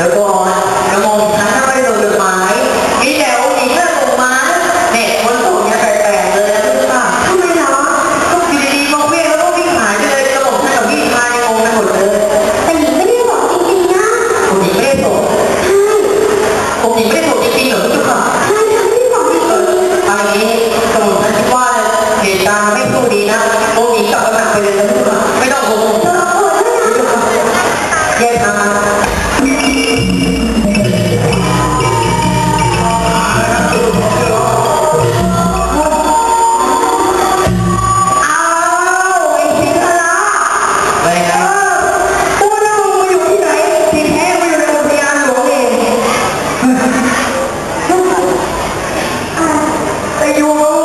แล้วก็น้องมทั้งไม่โดนจดหมายมีแต่องค์หญิงน่าสงมาเนี่ยคนสูงเนี่ยแปลกๆเลยนะรู้ป่ทำไมนะก็อดีๆมงเมฆแล้วก็วิ่งหายไปเลยกระหม่อมท่าพี่งมาในองค์ไหมดเลยแต่หญิงไม่ได้บอกจริงๆนะผมหญิงไม่ได้บอกผมหญิงไม่ได้บอกจริงหรอรู้ป่ใช่ไม่ได้บอกจริงๆอันนี้กระม่ท่านคิดว่าเหตุการณ์ไม่สู้ดีนะองค์หญิงกลับมาหนักไปเลยนะรู้ป่ไม่ต้องห่วง อะไรครับตัวเายู่ที่ไหนทีแท้มาอยู่ในอุทยนหลวงเองแต่อยู่